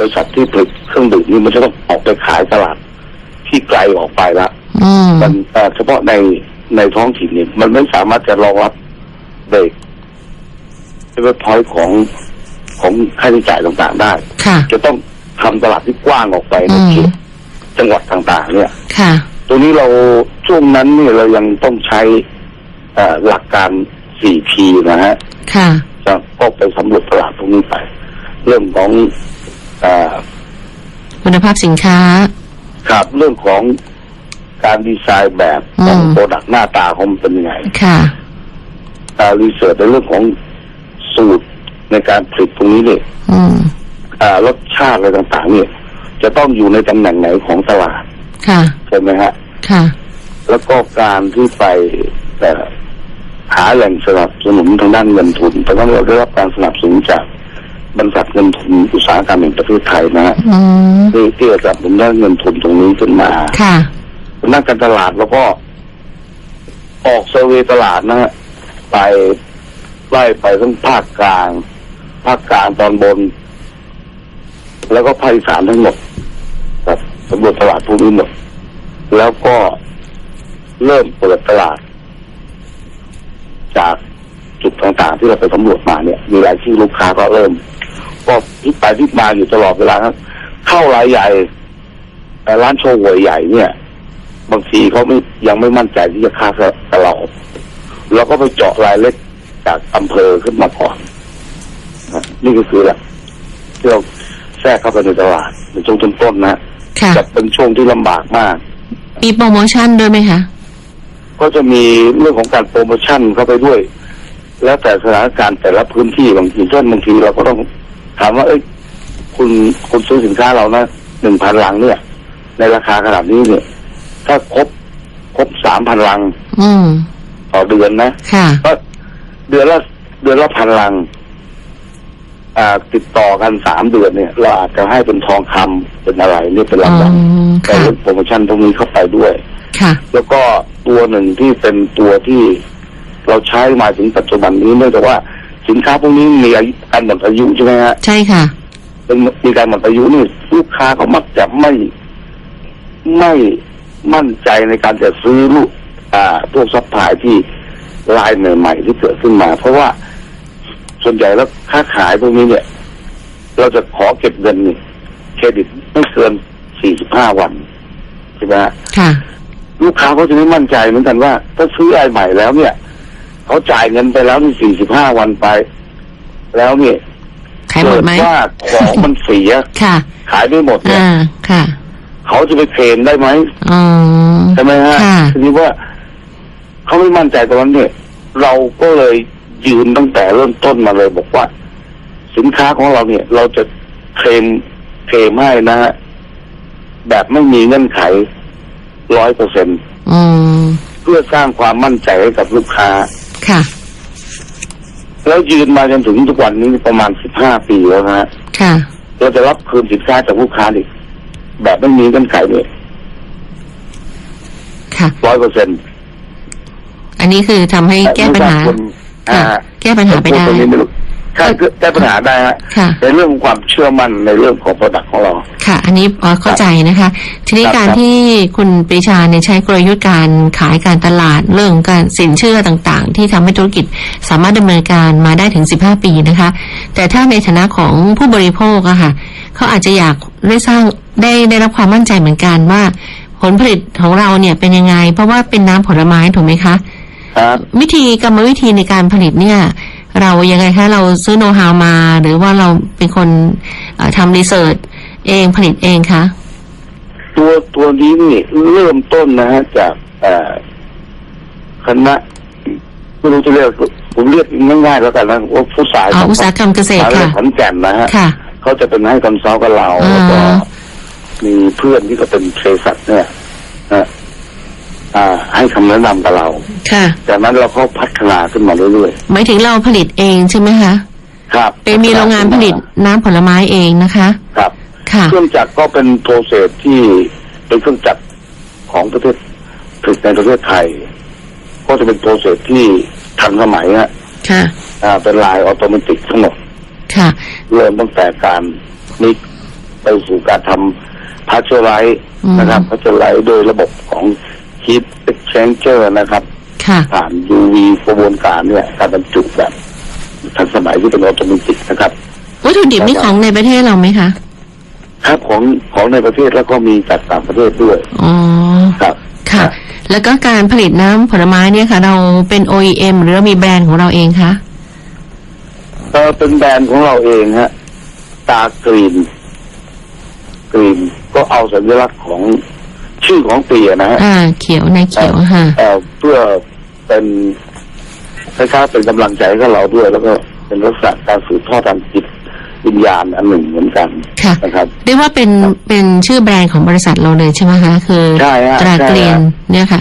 บริษัทที่ผลิตเครื่องดื่มนี่มันจะต้องออกไปขายตลาดที่ไกลออกไปละอืมมันเอ่อเฉพาะในในท้องถิ่นเนี่ยมันไม่สามารถจะรองรับเบรกเว็บพอยต์ของของค่าใช้จ่ายต่างๆได้ ค่ะ จะต้องทำตลาดที่กว้างออกไปในอืมเขตจังหวัดต่างๆ เนี่ย ค่ะ ตัวนี้เราช่วงนั้นเนี่ยเรายังต้องใช้เอ่อหลักการ 4P นะฮะ ค่ะจะก็ไปสำรวจตลาดตรงนี้ไป เรื่องของเอ่อ คุณภาพสินค้า ครับเรื่องของการดีไซน์แบบของอืมโปรดักต์หน้าตาของมันเป็นยังไงค่ะการรีเสิร์ชในเรื่องของสูตรในการผลิตตรงนี้เนี่ยอืมอ่ารสชาติอะไรต่าง ๆ เนี่ย จะต้องอยู่ในตำแหน่งไหนของตลาด ค่ะใช่ไหมฮะ ค่ะ แล้วก็การที่ไปเอ่อหาแหล่งสนับสนุนทางด้านเงินทุนตอนนั้นเราได้รับการสนับสนุนจาก บริษัทเงินทุนอุตสาหกรรมแห่งประเทศไทยนะฮะอืมที่ที่จะสนับสนุนด้านเงินทุนตรงนี้ขึ้นมา ค่ะ นักการตลาดแล้วก็ ออกเซอร์เวย์ตลาดนะฮะไปไล่ไปทั้งภาคกลาง ภาคกลางตอนบน แล้วก็ภาคอีสานทั้งหมดครับสำรวจตลาดพวกนี้หมด แล้วก็เริ่มเปิดตลาด จากจุดต่างๆที่เราไปสำรวจมาเนี่ย มีรายชื่อลูกค้าก็เริ่ม ก็พลิกไปพลิกมาอยู่ตลอดเวลาครับ เข้ารายใหญ่เอ่อร้านโชว์หวยใหญ่เนี่ย บางทีเขาไม่ยังไม่มั่นใจที่จะค้ากับเราเราก็ไปเจาะรายเล็กจากอำเภอขึ้นมาก่อนนะนี่ก็คือแหละที่เราแทรกเข้าไปในตลาดในช่วงต้นๆนะค่ะจะเป็นช่วงที่ลำบากมาก มีโปรโมชั่นด้วยไหมคะ ก็จะมีเรื่องของการโปรโมชั่นเข้าไปด้วย แล้วแต่สถานการณ์แต่ละพื้นที่บางทีเช่นบางทีเราก็ต้อง ถามว่าเอ้ยคุณคุณซื้อสินค้าเรานะหนึ่งพันลังเนี่ย ในราคาขนาดนี้เนี่ย ถ้าครบครบสามพันลัง อืมต่อเดือนนะค่ะก็เดือนละเดือนละพันลัง อ่า ติดต่อกันสามเดือนเนี่ย เราอาจจะให้เป็นทองคำเป็นอะไรนี่เป็นอ๋อรางวัลในค่ะเรื่องโปรโมชั่นตรงนี้เข้าไปด้วย ค่ะ แล้วก็ตัวหนึ่งที่เป็นตัวที่เราใช้มาถึงปัจจุบันนี้เนื่องจากว่า สินค้าพวกนี้มีอายุการหมดอายุใช่ไหมฮะใช่ค่ะเป็นมีการหมดอายุนี่ลูกค้าเขามักจะไม่ไม่มั่นใจในการจะซื้อลูกอ่าพวกซัพพลายที่ลายใหม่ๆที่เกิดขึ้นมา เพราะว่าส่วนใหญ่แล้วค้าขายพวกนี้เนี่ย เราจะขอเก็บเงินนี่เครดิตไม่เกิน45วันใช่ไหมฮะค่ะลูกค้าเขาจะไม่มั่นใจเหมือนกันว่า ถ้าซื้อรายใหม่แล้วเนี่ย เขาจ่ายเงินไปแล้วที่สี่สิบห้าวันไป แล้วเนี่ยขายหมเกิดดไหมว่าของมันเสียค่ะ ขายไม่หมดเนี่ยอ่าค่ะ เขาจะไปเคลมได้ไหมอ๋อใช่ไหมฮะค่ะทีนี้ว่าเขาไม่มั่นใจตรงนั้นเนี่ย เราก็เลยยืนตั้งแต่เริ่มต้นมาเลยบอกว่า สินค้าของเราเนี่ย เราจะเคลมเคลมให้นะฮะแบบไม่มีเงื่อนไขร้อยเปอร์เซ็นต์อืมเพื่อสร้างความมั่นใจให้กับลูกค้า ค่ะ แล้วยืนมาจนถึงทุกวันนี้ประมาณสิบห้าปีแล้วนะฮะค่ะ เราจะรับคืนสินค้าจากลูกค้าดิแบบไม่มีเงื่อนไขเลยค่ะร้อยเปอร์เซ็นต์อันนี้คือทำให้แก้ปัญหาอ่าค่ะแก้ปัญหาไปได้ ตรงนี้ไม่รู้ใช่คือแก้ปัญหาได้ฮะค่ะ ในเรื่องของความเชื่อมั่นในเรื่องของ product ของเรา ค่ะ อันนี้พอเข้าใจนะคะ ทีนี้ครับการครับที่คุณปรีชาเนี่ยใช้กลยุทธ์การขายการตลาดเรื่องการสินเชื่อต่างๆ ที่ทำให้ธุรกิจสามารถดำเนินการมาได้ถึง 15 ปีนะคะ แต่ถ้าในฐานะของผู้บริโภคอะค่ะเขาอาจจะอยากได้สร้างได้ได้รับความมั่นใจเหมือนกันว่า ผลผลิตของเราเนี่ยเป็นยังไง เพราะว่าเป็นน้ำผลไม้ถูกไหมคะ ครับ วิธีกรรมวิธีในการผลิตเนี่ย เรายังไงคะเราซื้อโน้ตฮาวมา หรือว่าเราเป็นคนเอ่อทำรีเสิร์ชเองผลิตเองคะตัวตัวนี้นี่เริ่มต้นนะฮะจากเอ่อคณะไม่รู้จะเรียกผมเรียกง่ายๆแล้วกันนะว่าผู้สายอ๋ออุตสาหกรรมเกษตรมหาวิทยาลัค่ะยขอนแก่นนะฮะค่ะเขาจะเป็นให้คอนซัลท์กับเราอ่าแล้วก็มีเพื่อนที่ก็เป็นเภสัชเนี่ยนะอ่า ให้คำแนะนำกับเรา ค่ะ จากนั้นเราก็พัฒนาขึ้นมาเรื่อยหมายถึงเราผลิตเองใช่ไหมคะๆ ครับเป็นมีโรงงานผลิตน้ำผลไม้เองนะคะ ครับ ค่ะ เครื่องจักรก็เป็นโปรเซสที่เป็นเครื่องจักรของประเทศผลิตในประเทศไทย ก็จะเป็นโปรเซสที่ทันสมัยฮะค่ะ อ่าเป็นลายออโตเมติกทั้งหมดค่ะ เริ่มตั้งแต่การมิกไปสู่การทำพาสเจอร์ไรส์อืม นะครับพาสเจอร์ไรส์โดยระบบของ heat exchanger นะครับ ค่ะ ผ่าน UV กระบวนการเนี่ยการบรรจุแบบทันสมัยที่เป็นออโตเมติกนะครับวัตถุดิบนี่ของในประเทศเราไหมคะ ครับของของในประเทศแล้วก็มีจากต่างประเทศด้วย อ๋อ ครับ ค่ะ แล้วก็การผลิตน้ำผลไม้เนี่ยค่ะ เราเป็น OEM หรือเรามีแบรนด์ของเราเองคะเออเป็นแบรนด์ของเราเองฮะ ตากรีน กรีนก็เอาสัญลักษณ์ของ ชื่อของปีอะนะฮะอ่า เขียวในเขียวค่ะเอ่อเพื่อเป็นคล้ายๆเป็นกำลังใจให้เราด้วย แล้วก็เป็นลักษณะการสืบทอดทางจิตวิญญาณอันหนึ่งเหมือนกันค่ะนะครับ เรียกว่าเป็นเป็นชื่อแบรนด์ของบริษัทเราเลยใช่ไหมคะ คือใช่ฮะตราใช่ฮะเกลียนเนี่ยค่ะ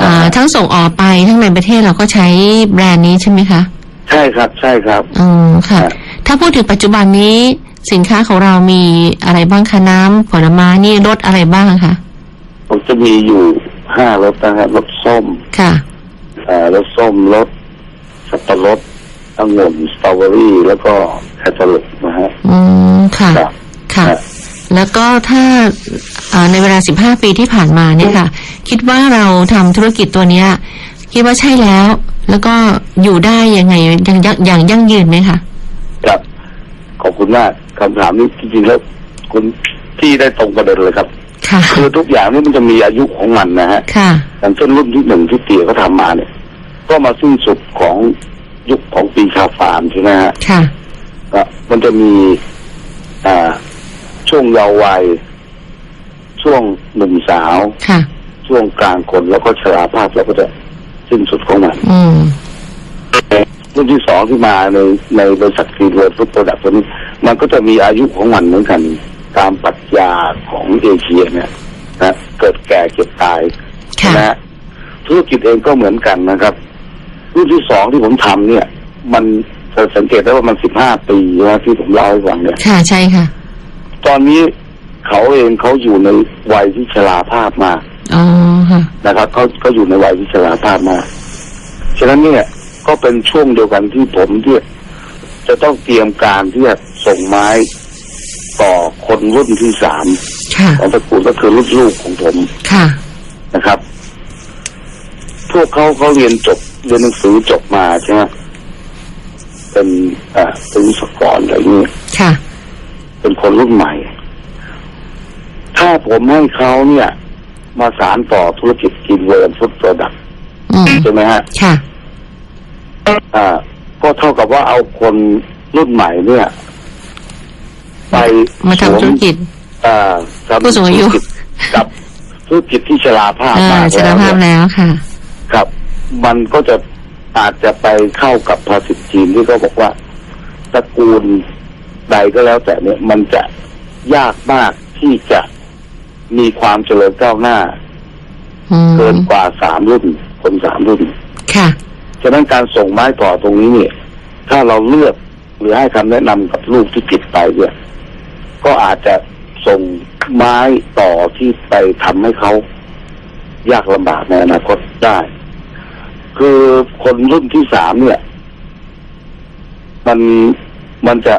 อ่าอ่าทั้งส่งออกไปทั้งในประเทศเราก็ใช้แบรนด์นี้ใช่ไหมคะใช่ครับ ใช่ครับ อืมค่ะ ครับ ถ้าพูดถึงปัจจุบันนี้สินค้าของเรามีอะไรบ้างคะน้ำผลไม้นี่รสอะไรบ้างคะ ผมจะมีอยู่ห้ารสนะครับรสส้มค่ะเอ่อรสส้มรสสับปะรดองุ่นสตรอเบอรี่ แล้วก็แคทเธอรีนะฮะอืมค่ะครับค่ะ ครับ แล้วก็ถ้าอ่าในเวลา 15 ปีที่ผ่านมาเนี่ยค่ะ คิดว่าเราทำธุรกิจตัวเนี้ย คิดว่าใช่แล้ว แล้วก็อยู่ได้ยังไงยังยังอย่างยั่งยืนไหมคะ ครับ ขอบคุณมากคำถามนี้จริงๆแล้วคุณที่ได้ตรงประเด็นเลยครับ ค่ะคือทุกอย่างนี่มันจะมีอายุของมันนะฮะค่ะอย่างเช่นรุ่นที่หนึ่งที่เตี๋ยเขาทำมาเนี่ย ก็มาสิ้นสุดของยุคของปีชาฟาร์มใช่ไหมฮะค่ะก็มันจะมีอ่าช่วงเยาว์วัย ช่วงหนุ่มสาวค่ะช่วงกลางคนแล้วก็ชราภาพแล้วก็จะสิ้นสุดของมันอืมรุ่นที่สองที่มาในในบริษัทกรีนเวิร์ดฟุตโปรดักต์ตัวนี้ มันก็จะมีอายุของมันเหมือนกัน ตามปรัชญาของเอเชียเนี่ยนะเกิดแก่เจ็บตายค่ะนะฮะธุรกิจเองก็เหมือนกันนะครับรุ่นที่สองที่ผมทำเนี่ย มันจะสังเกตได้ว่ามันสิบห้าปีนะที่ผมเล่าให้ฟังเนี่ยค่ะใช่ค่ะ ตอนนี้เขาเองเขาอยู่ในวัยที่ชราภาพมากอ๋อค่ะนะครับเขาก็อยู่ในวัยที่ชราภาพมากฉะนั้นเนี่ยก็เป็นช่วงเดียวกันที่ผมที่จะต้องเตรียมการที่จะส่งไม้ ต่อคนรุ่นที่สามค่ะของตระกูลก็คือรุ่นลูกของผมค่ะนะครับ พวกเขาเขาเรียนจบเรียนหนังสือจบมาใช่ไหมเป็นเอ่อเป็นวิศวกรอะไรนี้ยค่ะเป็นคนรุ่นใหม่ ถ้าผมให้เขาเนี่ย มาสารต่อธุรกิจกินเวิร์นฟุตโปรดักต์อืมใช่ไหมฮะค่ะอ่าก็เท่ากับว่าเอาคนรุ่นใหม่เนี่ย ไปมาทำธุรกิจอ่าทำผู้สูงอายุธุรกิจกับธุรกิจที่ชราภาพอ่ามากชราภาพเนี่ยแล้วค่ะ ครับ มันก็จะอาจจะไปเข้ากับภาษิตจีนที่เขาบอกว่าตระกูลใดก็แล้วแต่เนี่ย มันจะยากมากที่จะมีความเจริญก้าวหน้าอืมเกินกว่าสามรุ่นคนสามรุ่นค่ะฉะนั้นการส่งไม้ต่อตรงนี้เนี่ย ถ้าเราเลือกหรือให้คำแนะนำกับลูกที่ผิดไปเนี่ย ก็อาจจะส่งไม้ต่อที่ไปทำให้เขายากลำบากในอนาคตได้ คือคนรุ่นที่สามเนี่ย มันมันจะ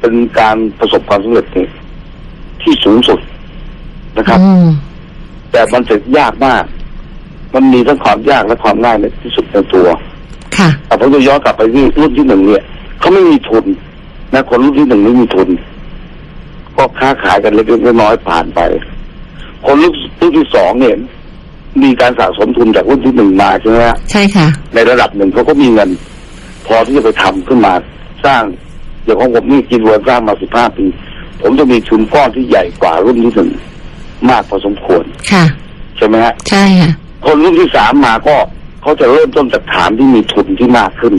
เป็นการประสบความสำเร็จเนี่ยที่สูงสุดนะครับอืมแต่มันจะยากมาก มันมีทั้งความยากและความง่ายในที่สุดในตัว ค่ะแต่ผมจะย้อนกลับไปที่รุ่นที่หนึ่งเนี่ยเขาไม่มีทุนนะคนรุ่นที่หนึ่งไม่มีทุนก็ ค้าขายกันเล็กๆน้อยๆผ่านไป คนรุ่นรุ่นที่สองเนี่ยมีการสะสมทุนจากรุ่นที่หนึ่งมาใช่ไหมฮะใช่ค่ะ ในระดับหนึ่งเขาก็มีเงิน พอที่จะไปทำขึ้นมาสร้างอย่างของผมนี่กินเวิร์นสร้างมาสิบห้าปีผมจะมีทุนก้อนที่ใหญ่กว่ารุ่นที่หนึ่งมากพอสมควรค่ะใช่ไหมฮะใช่ค่ะคนรุ่นที่สามมาก็เขาจะเริ่มต้นจากฐานที่มีทุนที่มากขึ้น